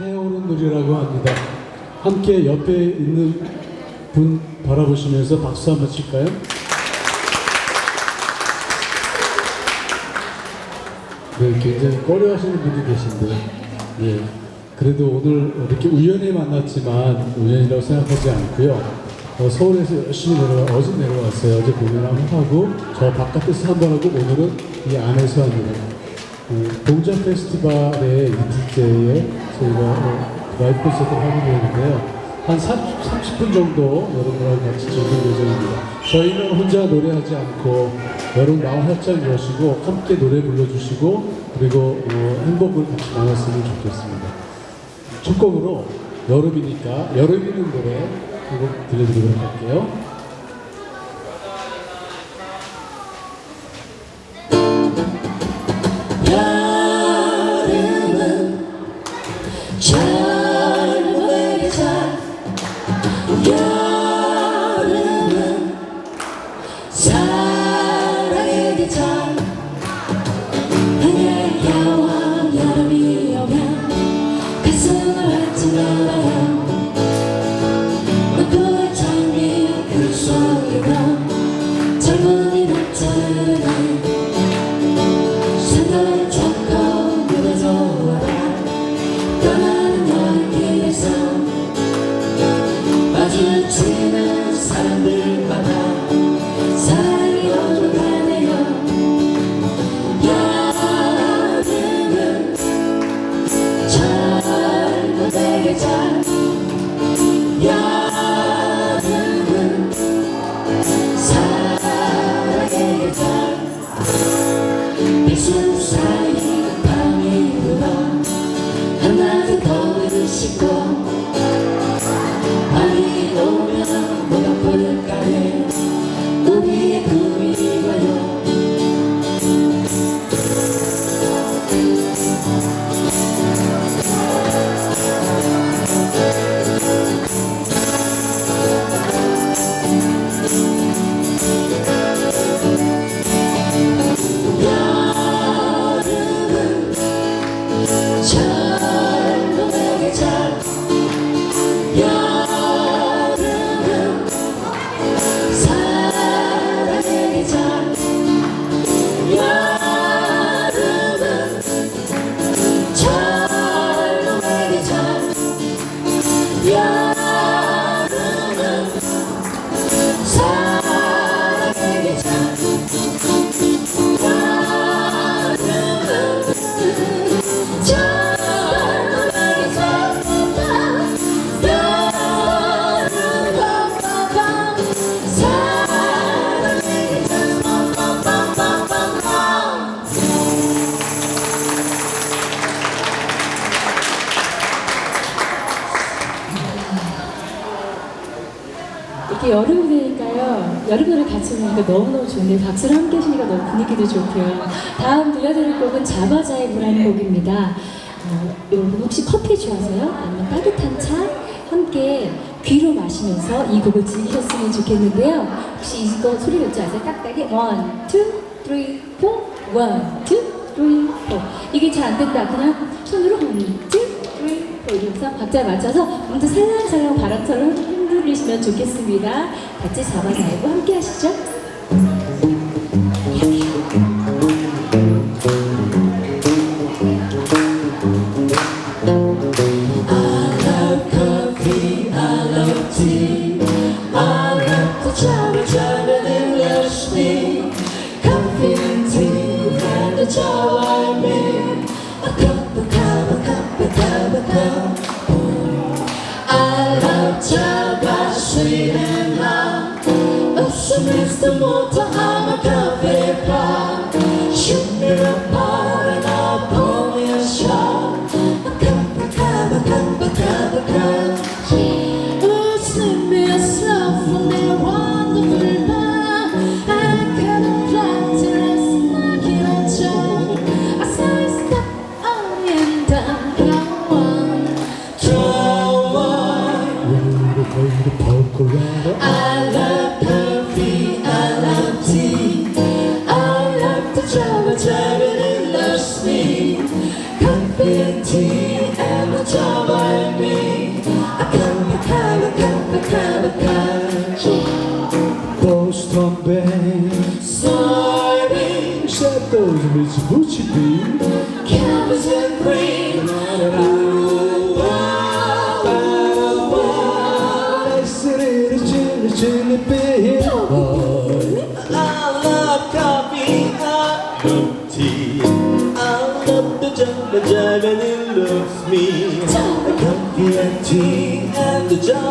해오른 노래라고 합니다. 함께 옆에 있는 분 바라보시면서 박수 한번 칠까요? 네, 굉장히 꺼려하시는 분이 계신데, 예. 그래도 오늘 이렇게 우연히 만났지만 우연이라고 생각하지 않고요. 어, 서울에서 열심히 내려와, 어제 내려왔어요. 어제 공연 한번 하고, 저 바깥에서 한 번 하고, 오늘은 이 안에서 합니다. 어, 동작 페스티벌의 이틀째에 저희가 어, 라이브 콘서트를 하게 되는데요. 한 30, 30분 정도 여러분하고 같이 즐길 예정입니다. 저희는 혼자 노래하지 않고 여러분 마음 활짝 여시고 함께 노래 불러주시고 그리고 어, 행복을 같이 나눴으면 좋겠습니다. 첫 곡으로 여름이니까 여름 있는 노래 한곡 들려드리도록 할게요. 이렇게 여름이 되니까요. 여름 노래 같이 부르니까 너무너무 좋은데 박수를 함께 하시니까 너무 분위기도 좋고요. 다음 들려드릴 곡은 자바자의 물한 곡입니다. 어, 여러분 혹시 커피 좋아하세요? 아니면 따뜻한 차? 함께 귀로 마시면서 이 곡을 즐기셨으면 좋겠는데요. 혹시 이거 소리 몇 줄 아세요? 딱딱이 원, 투, 쓰리, 포, 원, 투, 쓰리, 포. 이게 잘 안 된다. 그냥 손으로 원, 투, 쓰리, 포 이러면서 박자에 맞춰서 먼저 살랑살랑 바람처럼 흔들리시면 좋겠습니다. 같이 잡아잡고 함께 하시죠. coffee, I love tea. I love the chara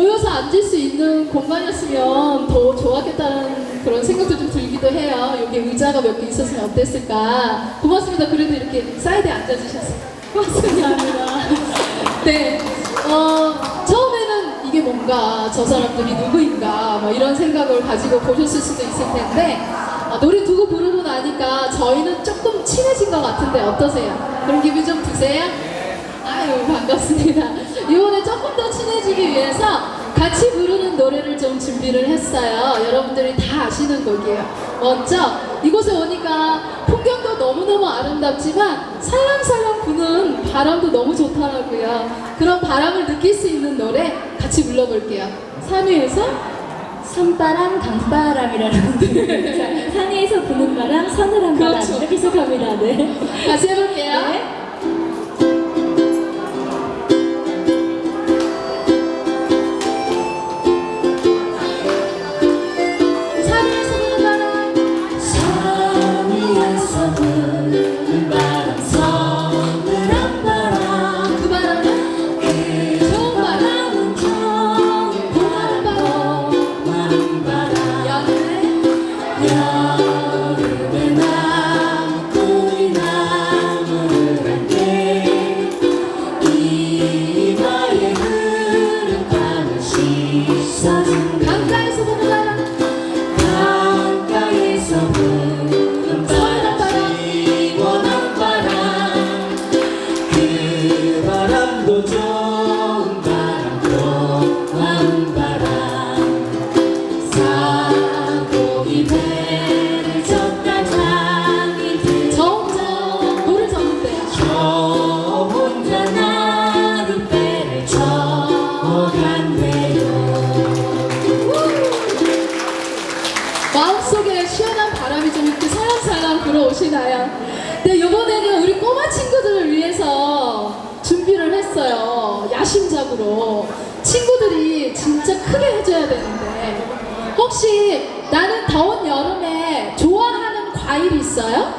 모여서 앉을 수 있는 공간이었으면 더 좋았겠다는 그런 생각도 좀 들기도 해요 여기 의자가 몇 개 있었으면 어땠을까 고맙습니다 그래도 이렇게 사이드에 앉아주셔서 고맙습니다 네, 어, 처음에는 이게 뭔가 저 사람들이 누구인가 뭐 이런 생각을 가지고 보셨을 수도 있을 텐데 아, 노래 두고 부르고 나니까 저희는 조금 친해진 것 같은데 어떠세요? 그런 기분 좀 드세요? 아유 반갑습니다. 이번에 조금 더 친해지기 위해서 같이 부르는 노래를 좀 준비를 했어요. 여러분들이 다 아시는 곡이에요. 먼저 이곳에 오니까 풍경도 너무너무 아름답지만 살랑살랑 부는 바람도 너무 좋더라고요. 그런 바람을 느낄 수 있는 노래 같이 불러볼게요. 산위에서 산바람, 강바람이라는 자, 산에서 부는 바람, 서늘한 바람 그렇죠. 이렇게 시작합니다. 네. 같이 해볼게요. 크게 해줘야 되는데. 혹시 나는 더운 여름에 좋아하는 과일 있어요?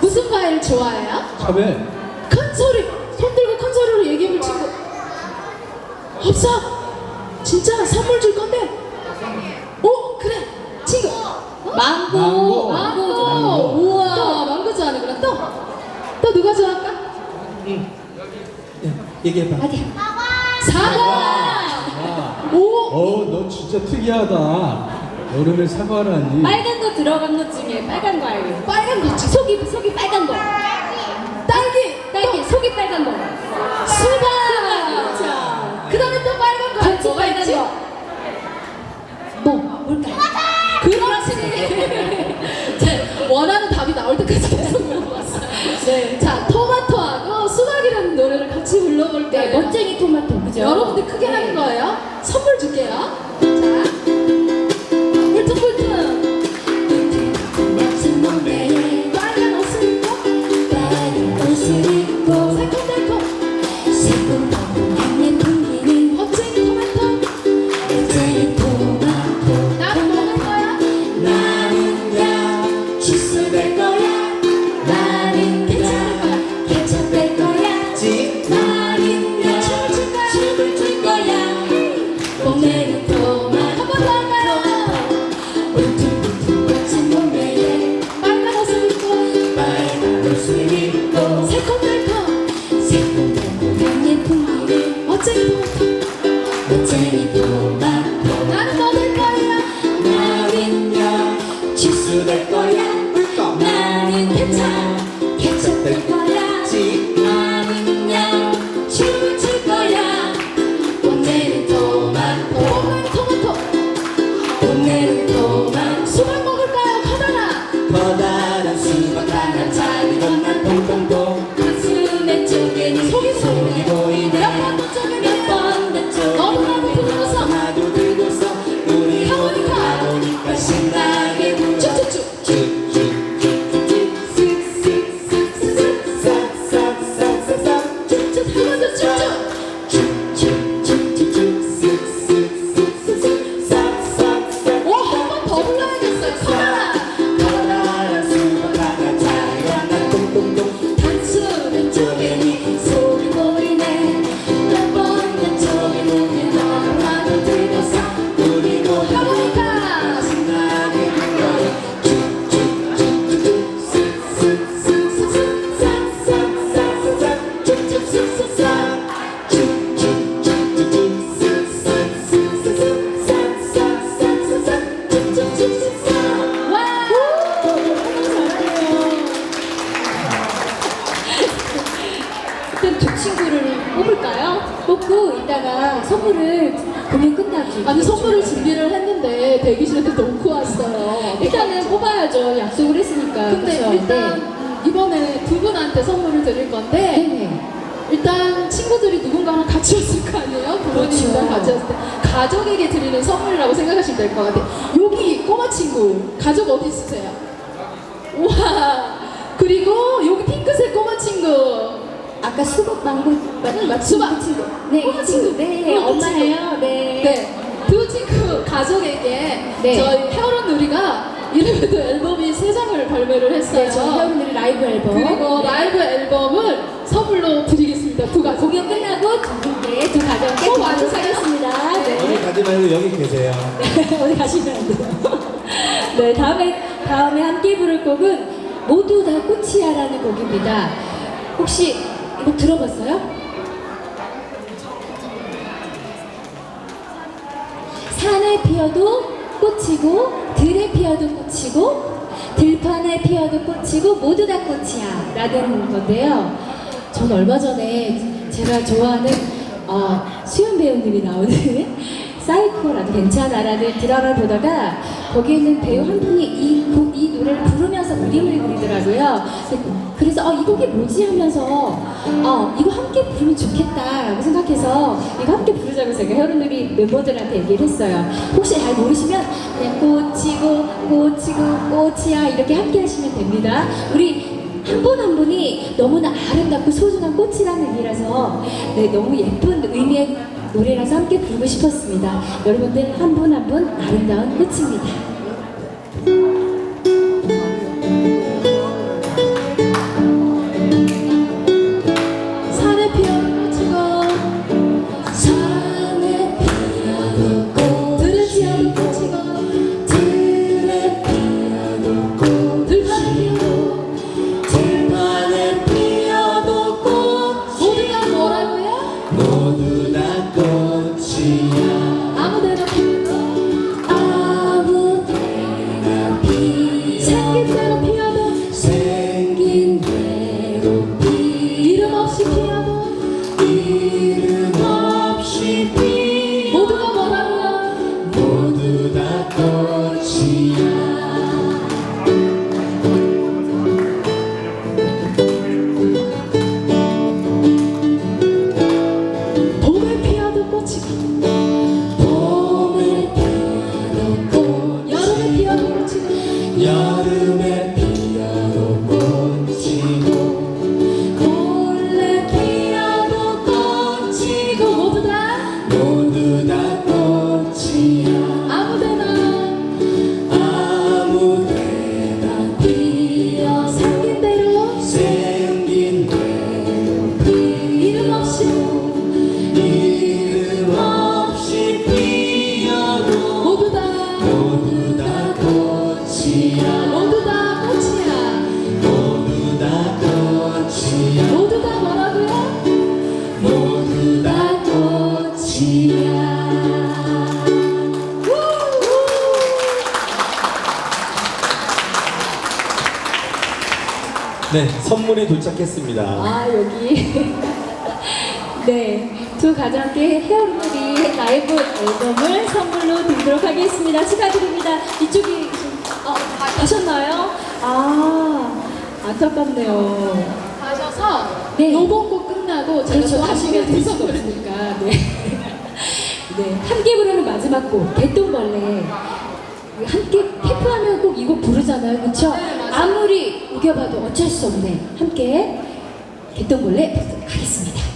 무슨 과일 좋아해요? 참외 큰 소리! 손 들고 큰 소리로 얘기해볼 친구. 없어! 진짜 선물 줄 건데? 오, 그래! 친구! 망고, 망고. 망고! 망고. 우와, 또 망고 좋아하는구나. 또? 또 누가 좋아할까? 얘기해봐 어디야? 특이하다. 여름에 사과라니. 빨간 거 들어간 것 중에 빨간 거 알고. 빨간 거 치- 속이 속이 빨간 거. 딸기! 딸기 속이 빨간 거. 수박! 그렇죠. 그 다음에 또 빨간 거 같이 뭐가 빨간 있지? 거. 뭐 뭘까요? 그렇지! 자, 원하는 답이 나올 때까지 계속 물어봤어요. 네. 자, 토마토하고 수박이라는 노래를 같이 불러볼게요. 네, 멋쟁이 토마토 그죠? 여러분들 크게 하는 거예요. 선물 줄게요. 될 거야. 그러니까. 나는 괜찮아. 거 아니에요? 부모님이랑 그렇죠. 같이 왔을 때 가족에게 드리는 선물이라고 생각하시면 될 것 같아요. 여기 꼬마 친구 가족 어디 있으세요? 우와 그리고 여기 핑크색 꼬마 친구 아까 수박 망고 맞 수박 친구. 네, 꼬마 이 친구. 네, 꼬마 엄마예요. 네. 네두 친구 가족에게 네. 저희 헤어런 누리가 이름에도 앨범이 세 장을 발매를 했어요. 네, 저 회원들의 라이브 앨범. 그리고 네. 라이브 앨범을 선물로 드리 겠습니다. 두 가지. 공연 끝나고 두 분께 두 가정께 꼭 드리도록 와주세요. 하겠습니다. 네. 어디 가지 말고 여기 계세요. 어디 가시면 안 돼요. 네, 다음에 다음에 함께 부를 곡은 모두 다 꽃이야라는 곡입니다. 혹시 이거 들어봤어요? 산에 피어도 꽃이고 들에 피어도 꽃이고 들판에 피어도 꽃이고 모두 다 꽃이야 라는 건데요. 전 얼마 전에 제가 좋아하는 어, 수현 배우님이 나오는 사이코라도 괜찮아라는 드라마를 보다가 거기에 있는 배우 한 분이 이, 곡- 이 노래를 부르면서 그림을 그리더라고요. 그래서 어, 이 곡이 뭐지 하면서 어, 이거 함께 부르면 좋겠다라고 생각해서 이거 함께 부르자고 제가 혈흔들이 멤버들한테 얘기를 했어요. 혹시 잘 모르시면 그냥 꽃이고 꽃이고 꽃이야 이렇게 함께 하시면 됩니다. 우리 한 분 한 분이 너무나 아름답고 소중한 꽃이라는 의미라서 네, 너무 예쁜 의미의 노래라서 함께 부르고 싶었습니다. 여러분들 한 분 한 분 아름다운 꽃입니다. 네, 선물이 도착했습니다. 아 여기 네두 가정께 헤어루머리 라이브 앨범을 선물로 드리도록 하겠습니다 축하드립니다 이쪽이 어, 가셨나요? 아 안타깝네요 가셔서 네. 요번 곡 끝나고 제가 그렇죠 또 가시면 하시면 되실 거 없으니까 네. 네 함께 부르는 마지막 곡 개똥벌레 함께 테프하면 꼭 이 곡 부르잖아요 그쵸? 네, 맞 아무리 우겨봐도 어쩔 수 없네. 함께 개똥벌레 하겠습니다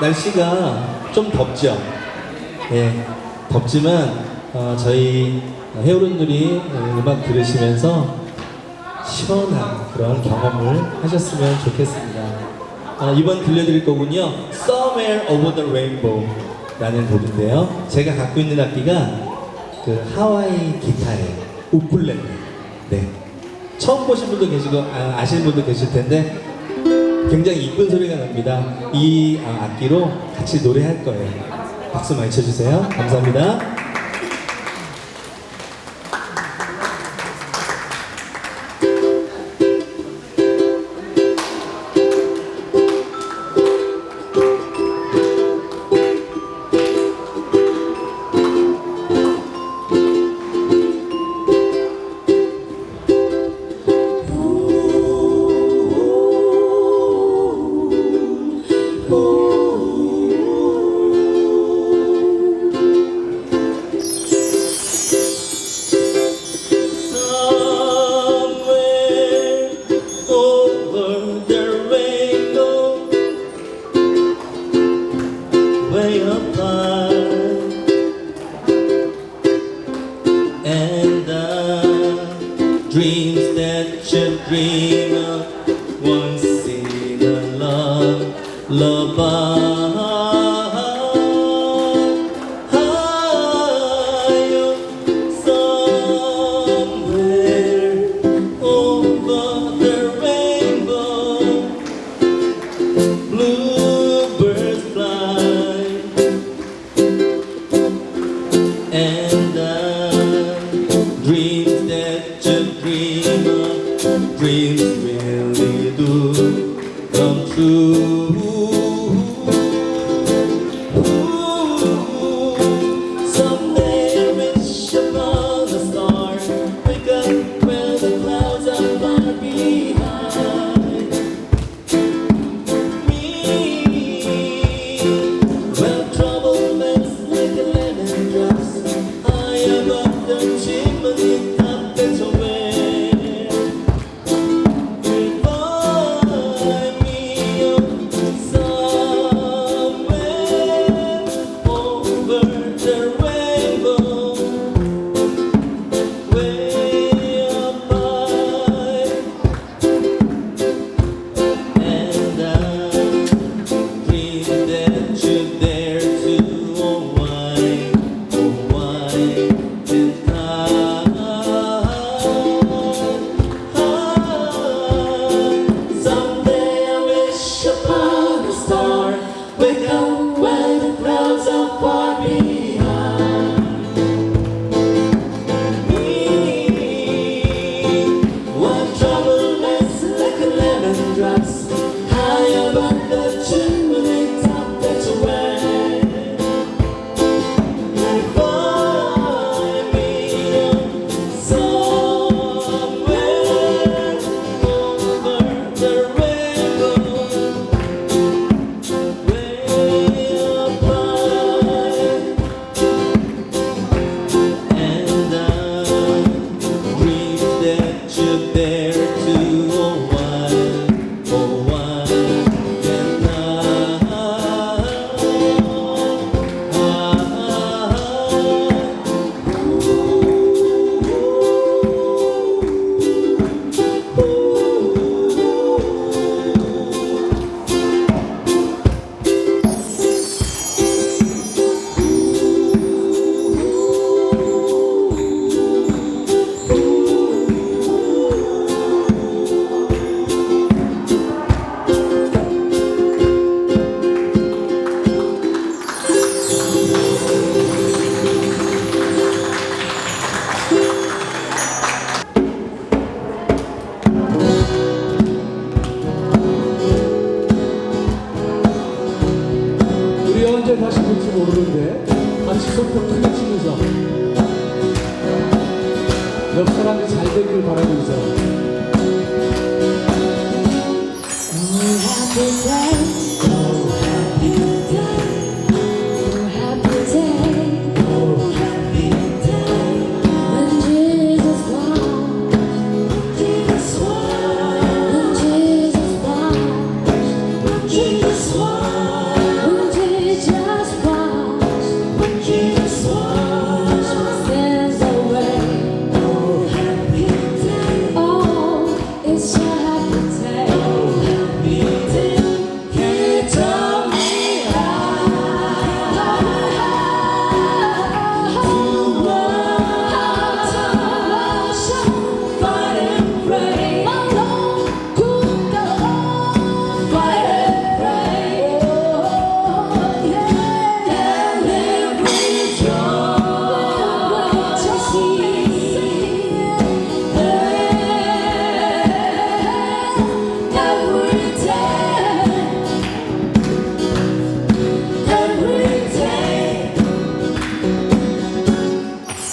날씨가 좀 덥죠. 예, 덥지만 어, 저희 회원분들이 음악 들으시면서 시원한 그런 경험을 하셨으면 좋겠습니다. 어, 이번 들려드릴 곡은요, Somewhere Over the Rainbow 라는 곡인데요. 제가 갖고 있는 악기가 그 하와이 기타예요. 우쿨렐레. 네. 처음 보신 분도 계시고 아, 아시는 분도 계실 텐데 굉장히 이쁜 소리가 납니다. 이 아, 악기로 같이 노래할 거예요. 박수 많이 쳐주세요. 감사합니다.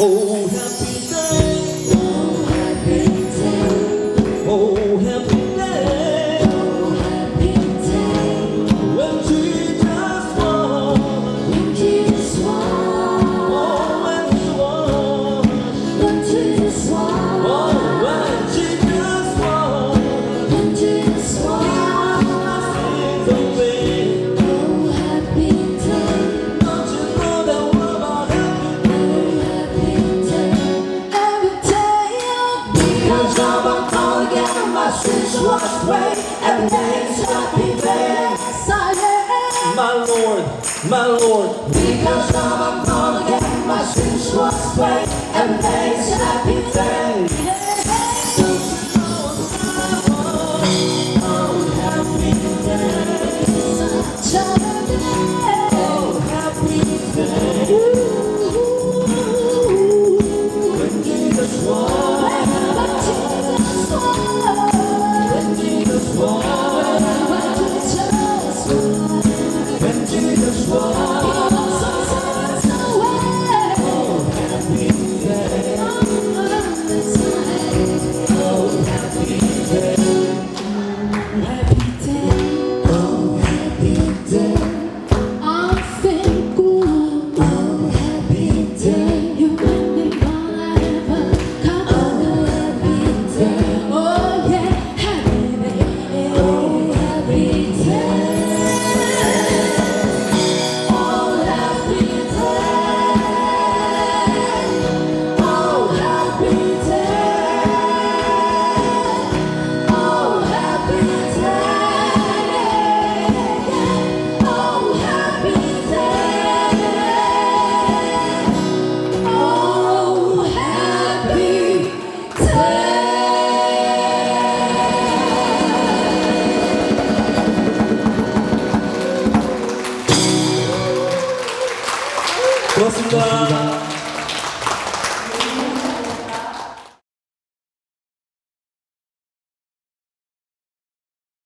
hold